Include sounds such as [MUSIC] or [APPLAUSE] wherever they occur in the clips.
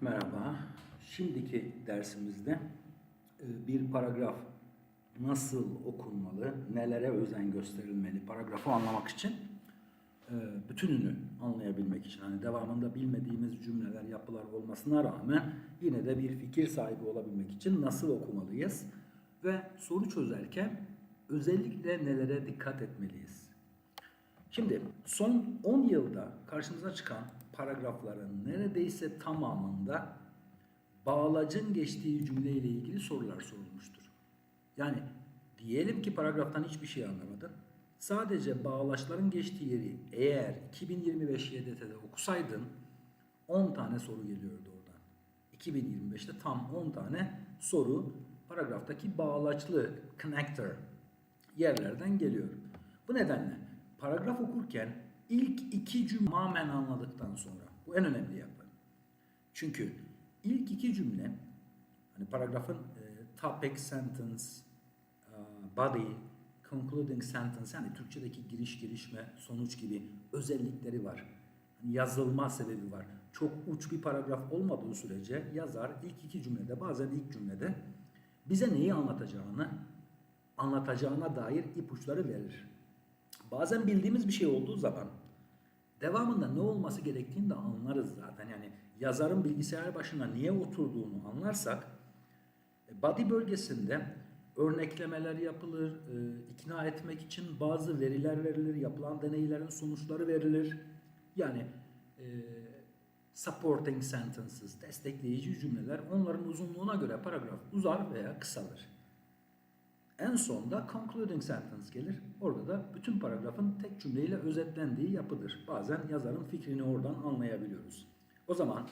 Merhaba. Şimdiki dersimizde e, bir paragraf nasıl okunmalı, nelere özen gösterilmeli paragrafı anlamak için e, bütününü anlayabilmek için hani devamında bilmediğimiz cümleler, yapılar olmasına rağmen yine de bir fikir sahibi olabilmek için nasıl okumalıyız ve soru çözerken özellikle nelere dikkat etmeliyiz? Şimdi son 10 yılda karşımıza çıkan paragrafların neredeyse tamamında bağlacın geçtiği cümleyle ilgili sorular sorulmuştur. Yani diyelim ki paragraftan hiçbir şey anlamadın. Sadece bağlaçların geçtiği yeri eğer 2025 YDT'de okusaydın 10 tane soru geliyordu oradan. 2025'te tam 10 tane soru paragraftaki bağlaçlı connector yerlerden geliyor. Bu nedenle paragraf okurken ilk iki cümle tamamen anladıktan sonra bu en önemli yapı. Çünkü ilk iki cümle hani paragrafın e, topic sentence, e, body, concluding sentence yani Türkçedeki giriş gelişme sonuç gibi özellikleri var. Hani yazılma sebebi var. Çok uç bir paragraf olmadığı sürece yazar ilk iki cümlede bazen ilk cümlede bize neyi anlatacağını anlatacağına dair ipuçları verir. Bazen bildiğimiz bir şey olduğu zaman devamında ne olması gerektiğini de anlarız zaten. Yani yazarın bilgisayar başına niye oturduğunu anlarsak e, body bölgesinde örneklemeler yapılır, e, ikna etmek için bazı veriler verilir, yapılan deneylerin sonuçları verilir. Yani e, supporting sentences, destekleyici cümleler onların uzunluğuna göre paragraf uzar veya kısalır. En sonda concluding sentence gelir. Orada da bütün paragrafın tek cümleyle özetlendiği yapıdır. Bazen yazarın fikrini oradan anlayabiliyoruz. O zaman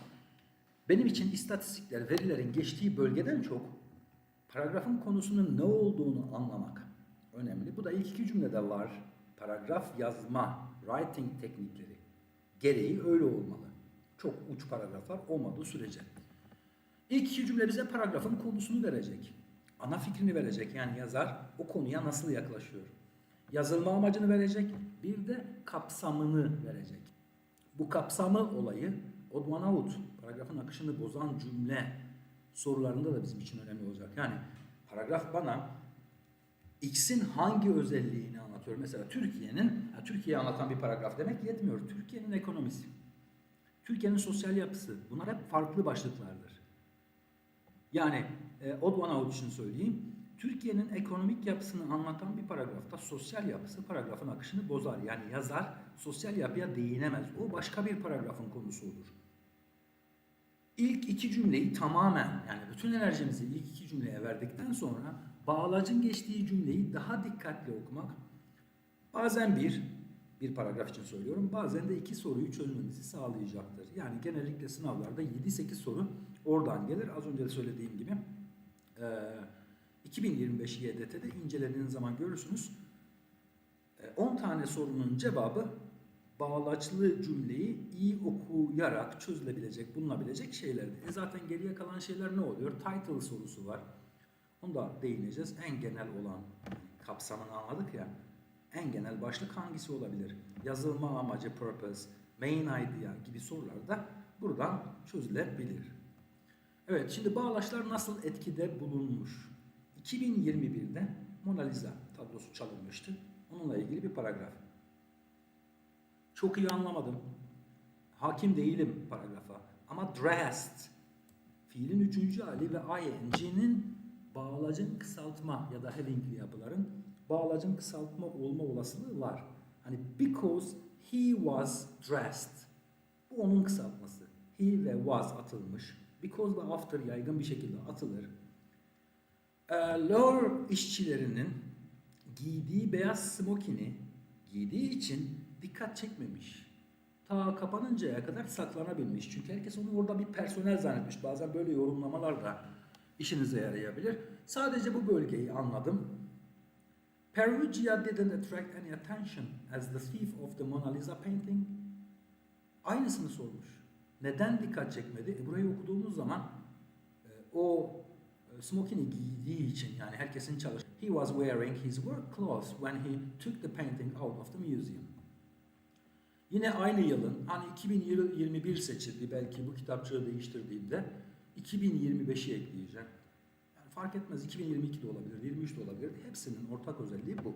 benim için istatistikler, verilerin geçtiği bölgeden çok paragrafın konusunun ne olduğunu anlamak önemli. Bu da ilk iki cümlede var. Paragraf yazma, writing teknikleri gereği öyle olmalı. Çok uç paragraflar olmadığı sürece. İlk iki cümle bize paragrafın konusunu verecek ana fikrini verecek. Yani yazar o konuya nasıl yaklaşıyor. Yazılma amacını verecek, bir de kapsamını verecek. Bu kapsamı olayı odd one paragrafın akışını bozan cümle sorularında da bizim için önemli olacak. Yani paragraf bana X'in hangi özelliğini anlatıyor? Mesela Türkiye'nin, Türkiye'yi anlatan bir paragraf demek yetmiyor. Türkiye'nin ekonomisi, Türkiye'nin sosyal yapısı bunlar hep farklı başlıklardır. Yani e, odd one out için söyleyeyim. Türkiye'nin ekonomik yapısını anlatan bir paragrafta sosyal yapısı paragrafın akışını bozar. Yani yazar sosyal yapıya değinemez. O başka bir paragrafın konusu olur. İlk iki cümleyi tamamen yani bütün enerjimizi ilk iki cümleye verdikten sonra bağlacın geçtiği cümleyi daha dikkatli okumak bazen bir, bir paragraf için söylüyorum, bazen de iki soruyu çözmemizi sağlayacaktır. Yani genellikle sınavlarda 7-8 soru oradan gelir. Az önce söylediğim gibi 2025 YDT'de incelediğiniz zaman görürsünüz 10 tane sorunun cevabı bağlaçlı cümleyi iyi okuyarak çözülebilecek, bulunabilecek şeylerdi. E zaten geriye kalan şeyler ne oluyor? Title sorusu var. Onu da değineceğiz. En genel olan kapsamını anladık ya. En genel başlık hangisi olabilir? Yazılma amacı, purpose, main idea gibi sorular da buradan çözülebilir. Evet, şimdi bağlaçlar nasıl etkide bulunmuş? 2021'de Mona Lisa tablosu çalınmıştı. Onunla ilgili bir paragraf. Çok iyi anlamadım. Hakim değilim paragrafa. Ama dressed fiilin üçüncü hali ve ing'nin bağlacın kısaltma ya da havingli yapıların bağlacın kısaltma olma olasılığı var. Hani because he was dressed. Bu onun kısaltması. He ve was atılmış. Because ve after yaygın bir şekilde atılır. E, lower işçilerinin giydiği beyaz smokini giydiği için dikkat çekmemiş. Ta kapanıncaya kadar saklanabilmiş. Çünkü herkes onu orada bir personel zannetmiş. Bazen böyle yorumlamalar da işinize yarayabilir. Sadece bu bölgeyi anladım. Perugia didn't attract any attention as the thief of the Mona Lisa painting. Aynısını sormuş. Neden dikkat çekmedi? E burayı okuduğumuz zaman e, o e, smokini giydiği için yani herkesin çalış. He was wearing his work clothes when he took the painting out of the museum. Yine aynı yılın hani 2021 seçildi belki bu kitapçığı değiştirdiğimde 2025'i ekleyeceğim. Yani fark etmez 2022 de olabilir, 23 de olabilir. Hepsinin ortak özelliği bu.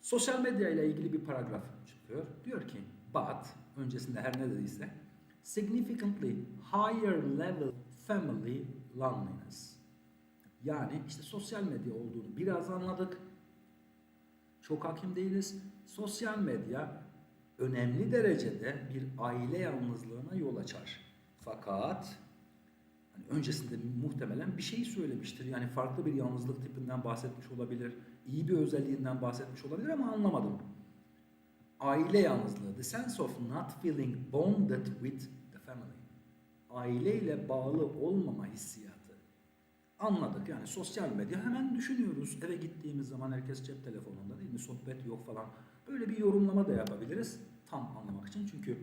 Sosyal medya ile ilgili bir paragraf çıkıyor. Diyor ki, but öncesinde her ne dediyse significantly higher level family loneliness. Yani işte sosyal medya olduğunu biraz anladık. Çok hakim değiliz. Sosyal medya önemli derecede bir aile yalnızlığına yol açar. Fakat hani öncesinde muhtemelen bir şey söylemiştir. Yani farklı bir yalnızlık tipinden bahsetmiş olabilir. iyi bir özelliğinden bahsetmiş olabilir ama anlamadım. Aile yalnızlığı. The sense of not feeling bonded with. Aileyle bağlı olmama hissiyatı. Anladık yani sosyal medya hemen düşünüyoruz. Eve gittiğimiz zaman herkes cep telefonunda değil mi? Sohbet yok falan. Böyle bir yorumlama da yapabiliriz. Tam anlamak için çünkü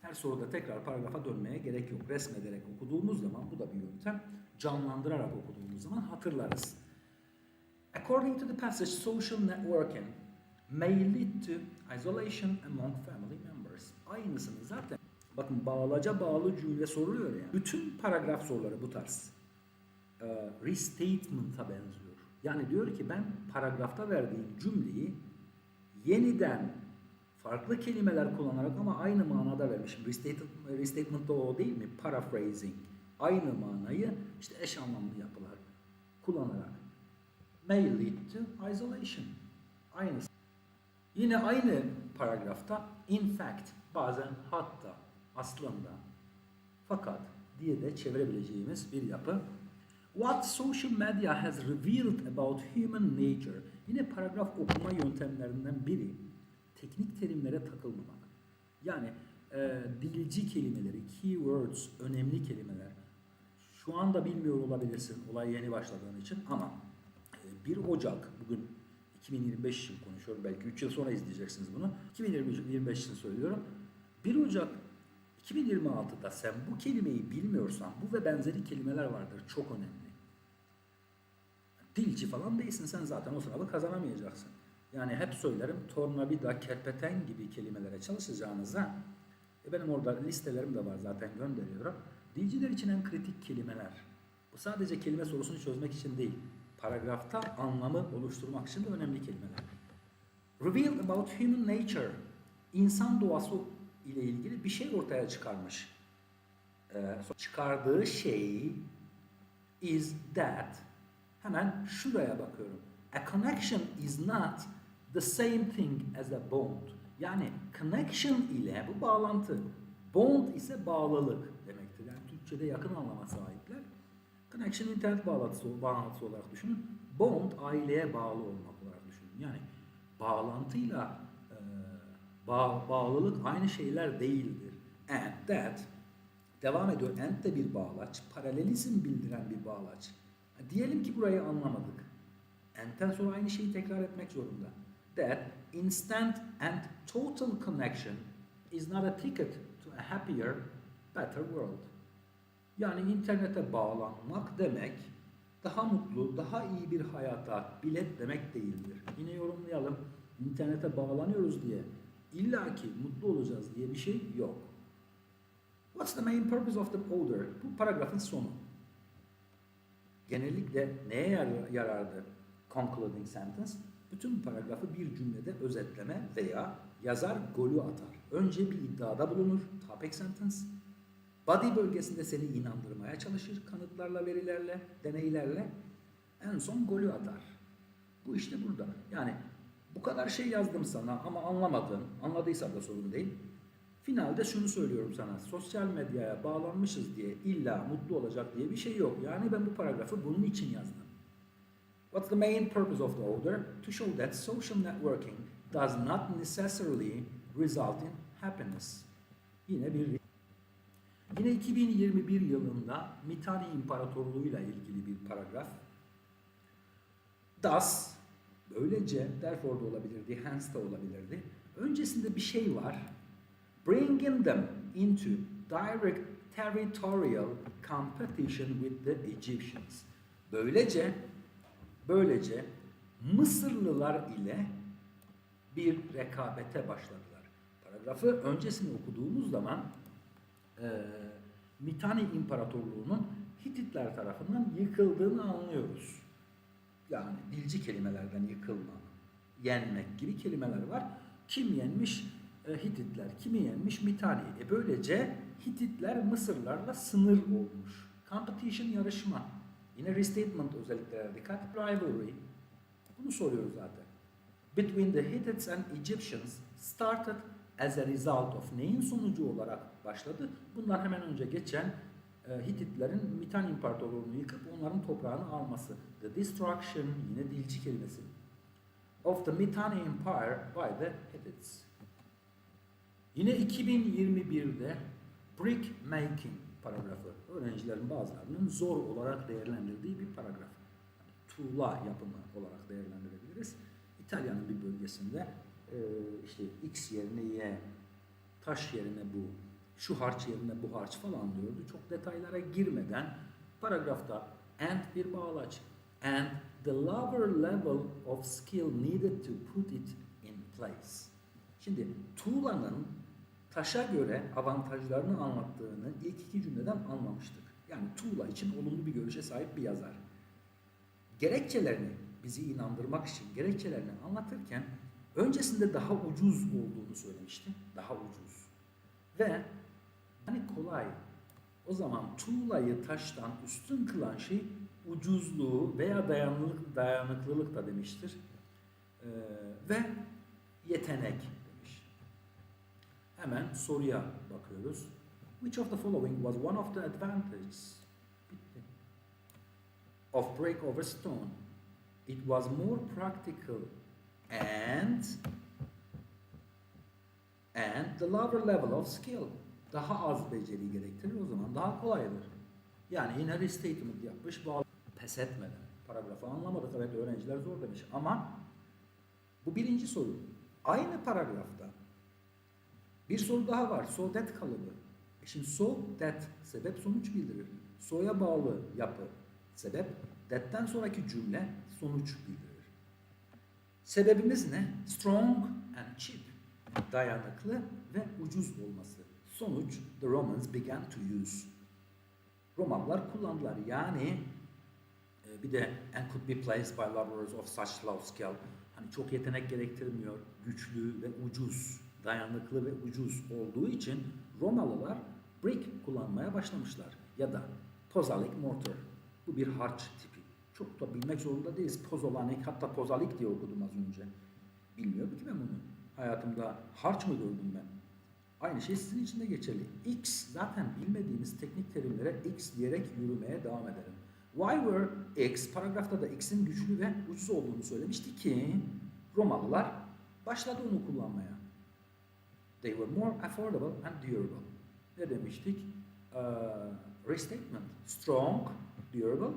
her soruda tekrar paragrafa dönmeye gerek yok. Resmederek okuduğumuz zaman bu da bir yöntem. Canlandırarak okuduğumuz zaman hatırlarız. According to the passage, social networking may lead to isolation among family members. Aynısını zaten bakın bağlaca bağlı cümle soruluyor ya. Bütün paragraf soruları bu tarz. Ee, restatement'a benziyor. Yani diyor ki ben paragrafta verdiğim cümleyi yeniden farklı kelimeler kullanarak ama aynı manada vermişim. Restatement, restatement da o değil mi? Paraphrasing. Aynı manayı işte eş anlamlı yapılar kullanarak. May lead to isolation. Aynısı. Yine aynı paragrafta in fact bazen hatta aslında fakat diye de çevirebileceğimiz bir yapı. What social media has revealed about human nature. Yine paragraf okuma yöntemlerinden biri teknik terimlere takılmamak. Yani e, dilci kelimeleri, keywords, önemli kelimeler. Şu anda bilmiyor olabilirsin olay yeni başladığın için ama e, 1 Ocak bugün 2025 için konuşuyorum. Belki 3 yıl sonra izleyeceksiniz bunu. 2025 için söylüyorum. 1 Ocak 2026'da sen bu kelimeyi bilmiyorsan bu ve benzeri kelimeler vardır. Çok önemli. Dilci falan değilsin sen zaten o sınavı kazanamayacaksın. Yani hep söylerim tornavida, kerpeten gibi kelimelere çalışacağınıza e benim orada listelerim de var zaten gönderiyorum. Dilciler için en kritik kelimeler. Bu sadece kelime sorusunu çözmek için değil. Paragrafta anlamı oluşturmak için de önemli kelimeler. Revealed about human nature. İnsan doğası ile ilgili bir şey ortaya çıkarmış. Ee, çıkardığı şey is that. Hemen şuraya bakıyorum. A connection is not the same thing as a bond. Yani connection ile bu bağlantı. Bond ise bağlılık demektir. Yani Türkçe'de yakın anlama sahipler. Connection internet bağlantısı, bağlantısı olarak düşünün. Bond aileye bağlı olmak olarak düşünün. Yani bağlantıyla bağ, bağlılık aynı şeyler değildir. And that devam ediyor. And de bir bağlaç. Paralelizm bildiren bir bağlaç. Diyelim ki burayı anlamadık. And'den sonra aynı şeyi tekrar etmek zorunda. That instant and total connection is not a ticket to a happier, better world. Yani internete bağlanmak demek daha mutlu, daha iyi bir hayata bilet demek değildir. Yine yorumlayalım. İnternete bağlanıyoruz diye illaki mutlu olacağız diye bir şey yok. What's the main purpose of the order? Bu paragrafın sonu. Genellikle neye yar- yarardı concluding sentence? Bütün paragrafı bir cümlede özetleme veya yazar golü atar. Önce bir iddiada bulunur, topic sentence. Body bölgesinde seni inandırmaya çalışır kanıtlarla, verilerle, deneylerle. En son golü atar. Bu işte burada. Yani bu kadar şey yazdım sana ama anlamadın. Anladıysan da sorun değil. Finalde şunu söylüyorum sana. Sosyal medyaya bağlanmışız diye illa mutlu olacak diye bir şey yok. Yani ben bu paragrafı bunun için yazdım. What's the main purpose of the order? To show that social networking does not necessarily result in happiness. Yine bir Yine 2021 yılında Mitanni İmparatorluğu ile ilgili bir paragraf. Thus, böylece, therefore da olabilirdi, hence de olabilirdi. Öncesinde bir şey var. Bringing them into direct territorial competition with the Egyptians. Böylece, böylece Mısırlılar ile bir rekabete başladılar. paragrafı öncesini okuduğumuz zaman e, Mitanni İmparatorluğu'nun Hititler tarafından yıkıldığını anlıyoruz. Yani dilci kelimelerden yıkılma, yenmek gibi kelimeler var. Kim yenmiş? E, Hititler. Kimi yenmiş? Mitanni. E böylece Hititler Mısırlarla sınır olmuş. Competition yarışma. Yine restatement özelliklere dikkat. Rivalry. Bunu soruyoruz zaten. Between the Hittites and Egyptians started as a result of neyin sonucu olarak başladı? Bundan hemen önce geçen Hititlerin Mitan İmparatorluğunu yıkıp onların toprağını alması. The destruction yine dilci kelimesi. Of the Mitanni Empire by the Hittites. Yine 2021'de brick making paragrafı öğrencilerin bazılarının zor olarak değerlendirdiği bir paragraf. Yani tuğla yapımı olarak değerlendirebiliriz. İtalya'nın bir bölgesinde e, işte X yerine Y, taş yerine bu, şu harç yerine bu harç falan diyordu. Çok detaylara girmeden paragrafta and bir bağlaç and the lower level of skill needed to put it in place. Şimdi tuğlanın taşa göre avantajlarını anlattığını ilk iki cümleden anlamıştık. Yani tuğla için olumlu bir görüşe sahip bir yazar. Gerekçelerini bizi inandırmak için gerekçelerini anlatırken öncesinde daha ucuz olduğunu söylemişti. Daha ucuz. Ve hani kolay. O zaman tuğlayı taştan üstün kılan şey ucuzluğu veya dayanıklılık, dayanıklılık da demiştir. Ee, ve yetenek demiş. Hemen soruya bakıyoruz. Which of the following was one of the advantages Bitti. of break over stone? It was more practical and and the lower level of skill. Daha az beceri gerektirir o zaman daha kolaydır. Yani yine restatement yapmış bağlı pes etmeden. Paragrafı anlamadık evet öğrenciler zor demiş ama bu birinci soru. Aynı paragrafta bir soru daha var. So that kalıbı. E şimdi so that sebep sonuç bildirir. So'ya bağlı yapı sebep. That'ten sonraki cümle sonuç bildirir. Sebebimiz ne? Strong and cheap. Dayanıklı ve ucuz olması. Sonuç the Romans began to use. Romalılar kullandılar. Yani e, bir de and could be placed by laborers of such low skill. Hani çok yetenek gerektirmiyor. Güçlü ve ucuz, dayanıklı ve ucuz olduğu için Romalılar brick kullanmaya başlamışlar. Ya da pozalik mortar. Bu bir harç tipi. Çok da bilmek zorunda değiliz. Pozolanik hatta pozalik diye okudum az önce. Bilmiyordum ki ben bunu. Hayatımda harç mı gördüm ben? Aynı şey sizin için de geçerli. X zaten bilmediğimiz teknik terimlere X diyerek yürümeye devam edelim. Why were X paragrafta da X'in güçlü ve ucuz olduğunu söylemişti ki Romalılar başladı onu kullanmaya. They were more affordable and durable. Ne demiştik? Ee, restatement. Strong, durable,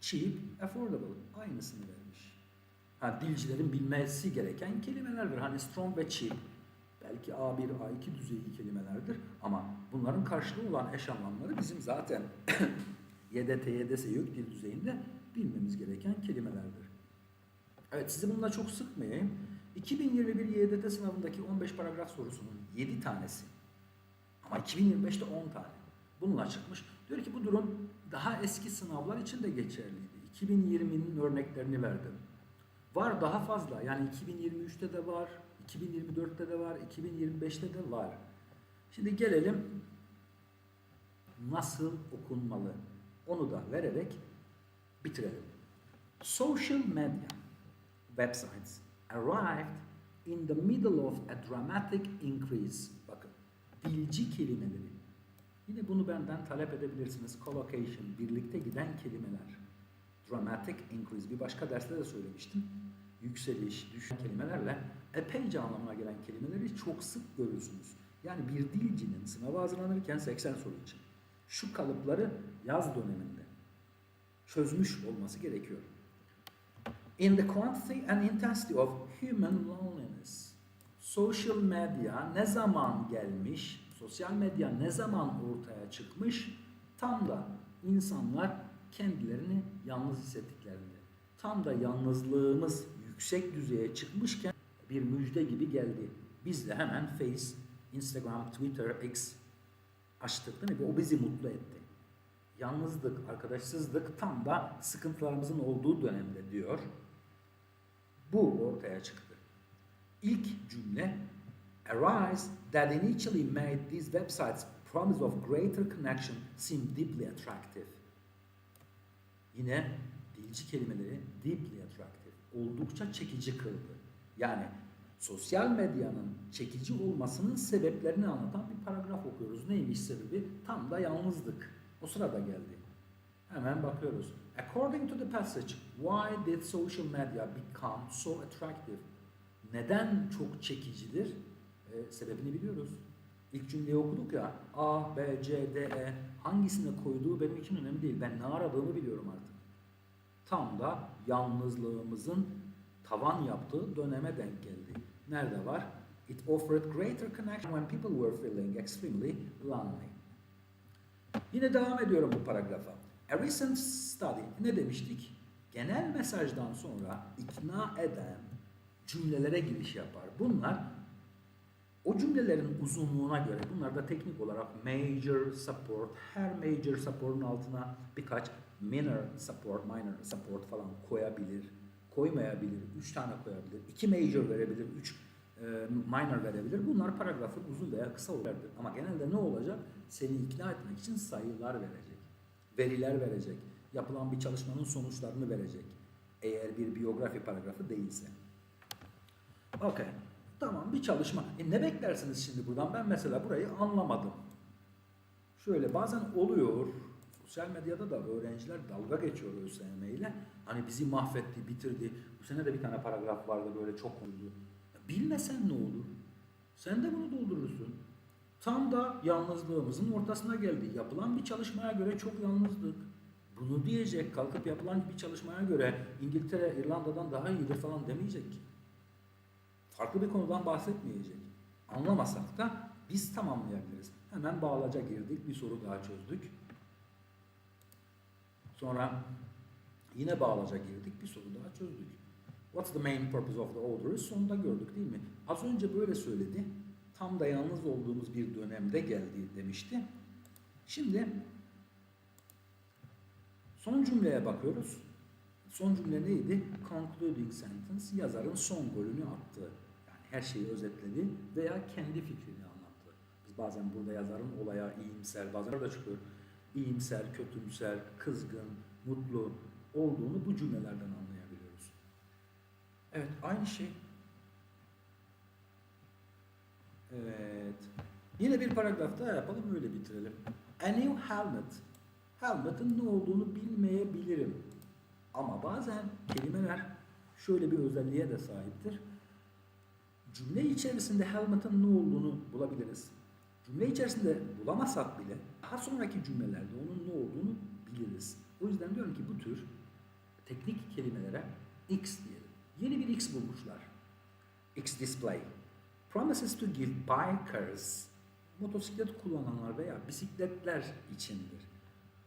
cheap, affordable. Aynısını vermiş. Ha, dilcilerin bilmesi gereken kelimelerdir. Hani strong ve cheap belki A1, A2 düzeyi kelimelerdir ama bunların karşılığı olan eş anlamları bizim zaten [COUGHS] YDT, YDS yok dil düzeyinde bilmemiz gereken kelimelerdir. Evet sizi bununla çok sıkmayayım. 2021 YDT sınavındaki 15 paragraf sorusunun 7 tanesi ama 2025'te 10 tane. Bununla çıkmış. Diyor ki bu durum daha eski sınavlar için de geçerliydi. 2020'nin örneklerini verdim. Var daha fazla. Yani 2023'te de var, 2024'te de var, 2025'te de var. Şimdi gelelim nasıl okunmalı. Onu da vererek bitirelim. Social media websites arrived in the middle of a dramatic increase. Bakın, dilci kelimeleri. Yine bunu benden talep edebilirsiniz. Collocation, birlikte giden kelimeler. Dramatic increase. Bir başka derste de söylemiştim. Yükseliş, düşen kelimelerle epeyce anlamına gelen kelimeleri çok sık görürsünüz. Yani bir dilcinin sınava hazırlanırken 80 soru için şu kalıpları yaz döneminde çözmüş olması gerekiyor. In the quantity and intensity of human loneliness. Social medya ne zaman gelmiş? Sosyal medya ne zaman ortaya çıkmış? Tam da insanlar kendilerini yalnız hissettiklerinde. Tam da yalnızlığımız yüksek düzeye çıkmışken bir müjde gibi geldi. Biz de hemen Face, Instagram, Twitter, X açtık değil mi? Ve O bizi mutlu etti. Yalnızlık, arkadaşsızlık tam da sıkıntılarımızın olduğu dönemde diyor. Bu ortaya çıktı. İlk cümle Arise that initially made these websites promise of greater connection seem deeply attractive. Yine dilci kelimeleri deeply attractive, oldukça çekici kıldı. Yani sosyal medyanın çekici olmasının sebeplerini anlatan bir paragraf okuyoruz. Neymiş sebebi? Tam da yalnızlık. O sırada geldi. Hemen bakıyoruz. According to the passage, why did social media become so attractive? Neden çok çekicidir? E, sebebini biliyoruz. İlk cümleyi okuduk ya. A, B, C, D, E hangisine koyduğu benim için önemli değil. Ben ne aradığımı biliyorum artık. Tam da yalnızlığımızın tavan yaptığı döneme denk geldi. Nerede var? It offered greater connection when people were feeling extremely lonely. Yine devam ediyorum bu paragrafa. A recent study ne demiştik? Genel mesajdan sonra ikna eden cümlelere giriş yapar. Bunlar o cümlelerin uzunluğuna göre bunlar da teknik olarak major support, her major support'un altına birkaç minor support, minor support falan koyabilir, koymayabilir, üç tane koyabilir, iki major verebilir, üç e, minor verebilir. Bunlar paragrafın uzun veya kısa olabilir. Ama genelde ne olacak? Seni ikna etmek için sayılar verecek, veriler verecek, yapılan bir çalışmanın sonuçlarını verecek. Eğer bir biyografi paragrafı değilse. Okey. Tamam bir çalışma. E ne beklersiniz şimdi buradan? Ben mesela burayı anlamadım. Şöyle bazen oluyor. Sosyal medyada da öğrenciler dalga geçiyor ÖSYM ile. Hani bizi mahvetti, bitirdi. Bu sene de bir tane paragraf vardı böyle çok. Ya Bilmesen ne olur? Sen de bunu doldurursun. Tam da yalnızlığımızın ortasına geldi. Yapılan bir çalışmaya göre çok yalnızlık. Bunu diyecek, kalkıp yapılan bir çalışmaya göre İngiltere, İrlanda'dan daha iyidir falan demeyecek ki farklı bir konudan bahsetmeyecek. Anlamasak da biz tamamlayabiliriz. Hemen bağlaca girdik. Bir soru daha çözdük. Sonra yine bağlaca girdik. Bir soru daha çözdük. What's the main purpose of the order? Sonunda gördük değil mi? Az önce böyle söyledi. Tam da yalnız olduğumuz bir dönemde geldi demişti. Şimdi son cümleye bakıyoruz. Son cümle neydi? Concluding sentence yazarın son golünü attı. Yani her şeyi özetledi veya kendi fikrini anlattı. Biz bazen burada yazarın olaya iyimser, bazen da çıkıyor. İyimser, kötümser, kızgın, mutlu olduğunu bu cümlelerden anlayabiliyoruz. Evet, aynı şey. Evet. Yine bir paragraf daha yapalım, öyle bitirelim. A new helmet. Helmet'in ne olduğunu bilmeyebilirim. Ama bazen kelimeler şöyle bir özelliğe de sahiptir. Cümle içerisinde helmet'ın ne olduğunu bulabiliriz. Cümle içerisinde bulamasak bile daha sonraki cümlelerde onun ne olduğunu biliriz. O yüzden diyorum ki bu tür teknik kelimelere X diyelim. Yeni bir X bulmuşlar. X display. Promises to give bikers motosiklet kullananlar veya bisikletler içindir.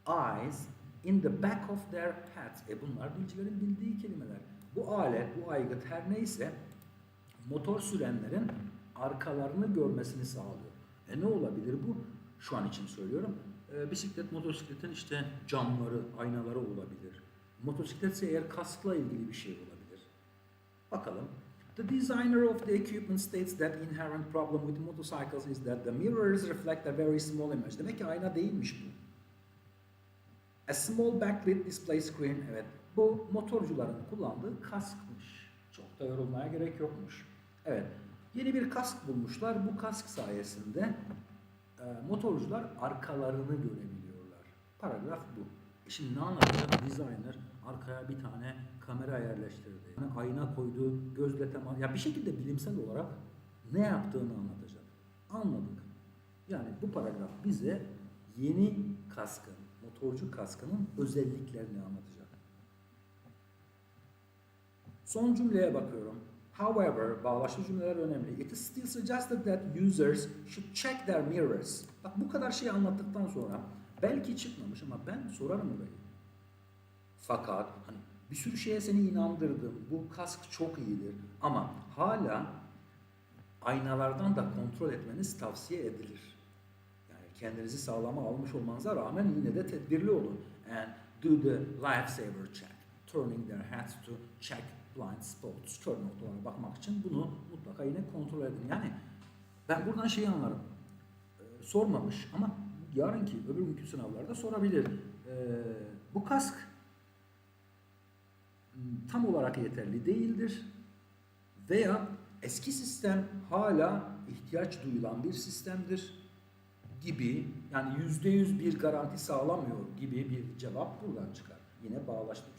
Eyes in the back of their heads. E bunlar dilcilerin bildiği kelimeler. Bu alet, bu aygıt her neyse motor sürenlerin arkalarını görmesini sağlıyor. E ne olabilir bu? Şu an için söylüyorum. E, bisiklet, motosikletin işte camları, aynaları olabilir. Motosikletse eğer kaskla ilgili bir şey olabilir. Bakalım. The designer of the equipment states that inherent problem with motorcycles is that the mirrors reflect a very small image. Demek ki ayna değilmiş bu. A small backlit display screen. Evet. Bu motorcuların kullandığı kaskmış. Çok da yorulmaya gerek yokmuş. Evet. Yeni bir kask bulmuşlar. Bu kask sayesinde motorcular arkalarını görebiliyorlar. Paragraf bu. Şimdi ne anlatacak? Designer arkaya bir tane kamera yerleştirdi. Yani ayna koydu, gözle temas. Ya bir şekilde bilimsel olarak ne yaptığını anlatacak. Anladık. Yani bu paragraf bize yeni kaskın, motorcu kaskının özelliklerini anlatacak. Son cümleye bakıyorum. However, bağlaçlı cümleler önemli. It is still suggested that users should check their mirrors. Bak bu kadar şey anlattıktan sonra belki çıkmamış ama ben sorarım orayı. Fakat hani bir sürü şeye seni inandırdım. Bu kask çok iyidir. Ama hala aynalardan da kontrol etmeniz tavsiye edilir. Yani kendinizi sağlama almış olmanıza rağmen yine de tedbirli olun. And do the lifesaver check. Turning their heads to check blind spots. Kör noktalara bakmak için bunu mutlaka yine kontrol edin. Yani ben buradan şeyi anlarım. Ee, sormamış ama yarınki öbür günkü sınavlarda sorabilir. Ee, bu kask tam olarak yeterli değildir veya eski sistem hala ihtiyaç duyulan bir sistemdir gibi yani yüzde yüz bir garanti sağlamıyor gibi bir cevap buradan çıkar. Yine çözümü.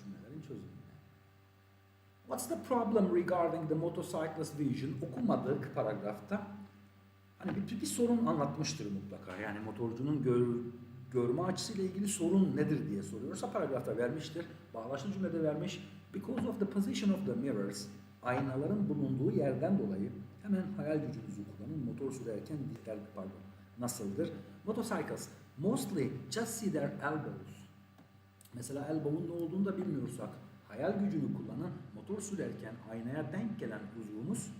What's the problem regarding the motorcyclist vision? Okumadık paragrafta. Hani bir, bir sorun anlatmıştır mutlaka. Yani motorcunun gör, görme açısıyla ilgili sorun nedir diye soruyorsa paragrafta vermiştir. Bağlaşlı cümlede vermiş. Because of the position of the mirrors, aynaların bulunduğu yerden dolayı hemen hayal gücünüzü kullanın. Motor sürerken dikkat pardon. Nasıldır? Motorcycles mostly just see their elbows. Mesela elbow'un ne olduğunu da bilmiyorsak hayal gücünü kullanın. Motor sürerken aynaya denk gelen uzvumuz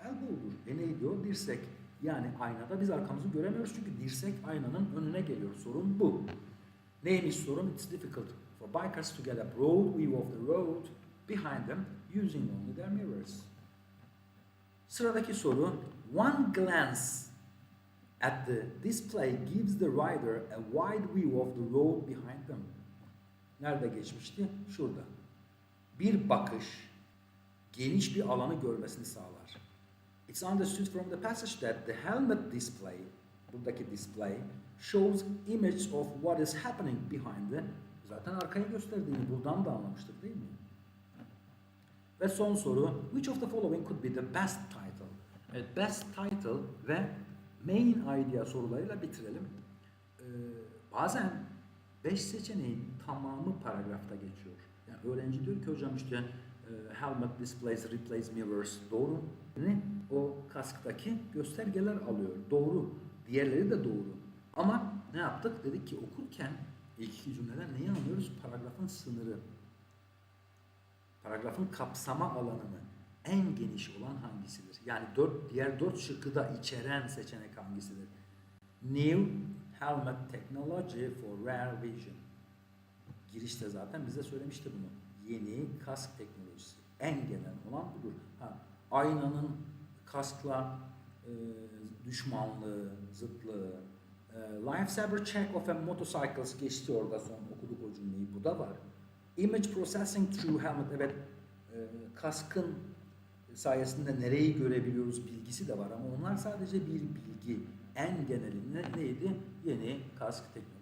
elbow'dur. E ne diyor? Dirsek. Yani aynada biz arkamızı göremiyoruz çünkü dirsek aynanın önüne geliyor. Sorun bu. Neymiş sorun? It's difficult for bikers to get a broad view of the road behind them using only their mirrors. Sıradaki soru. One glance at the display gives the rider a wide view of the road behind them. Nerede geçmişti? Şurada. Bir bakış geniş bir alanı görmesini sağlar. It's understood from the passage that the helmet display, buradaki display, shows image of what is happening behind the, zaten arkayı gösterdiğini buradan da anlamıştık değil mi? Ve son soru, which of the following could be the best title? Evet, best title ve main idea sorularıyla bitirelim. Ee, bazen 5 seçeneğin tamamı paragrafta geçiyor. Yani öğrenci diyor ki hocam işte e, helmet displays replace mirrors doğru. Ne? O kasktaki göstergeler alıyor. Doğru. Diğerleri de doğru. Ama ne yaptık? Dedik ki okurken ilk iki cümleden neyi anlıyoruz? Paragrafın sınırı. Paragrafın kapsama alanını en geniş olan hangisidir? Yani dört, diğer dört şıkkı da içeren seçenek hangisidir? New Helmet Technology for Rare Vision. Girişte zaten bize söylemişti bunu. Yeni kask teknolojisi. En genel olan budur. Ha, aynanın kaskla e, düşmanlığı, zıtlığı, e, Lifesaver check of a motorcycles geçti orada son okuduk o cümleyi. Bu da var. Image processing through helmet. Evet e, kaskın sayesinde nereyi görebiliyoruz bilgisi de var ama onlar sadece bir bilgi. En geneli ne- neydi? Yeni kask teknolojisi.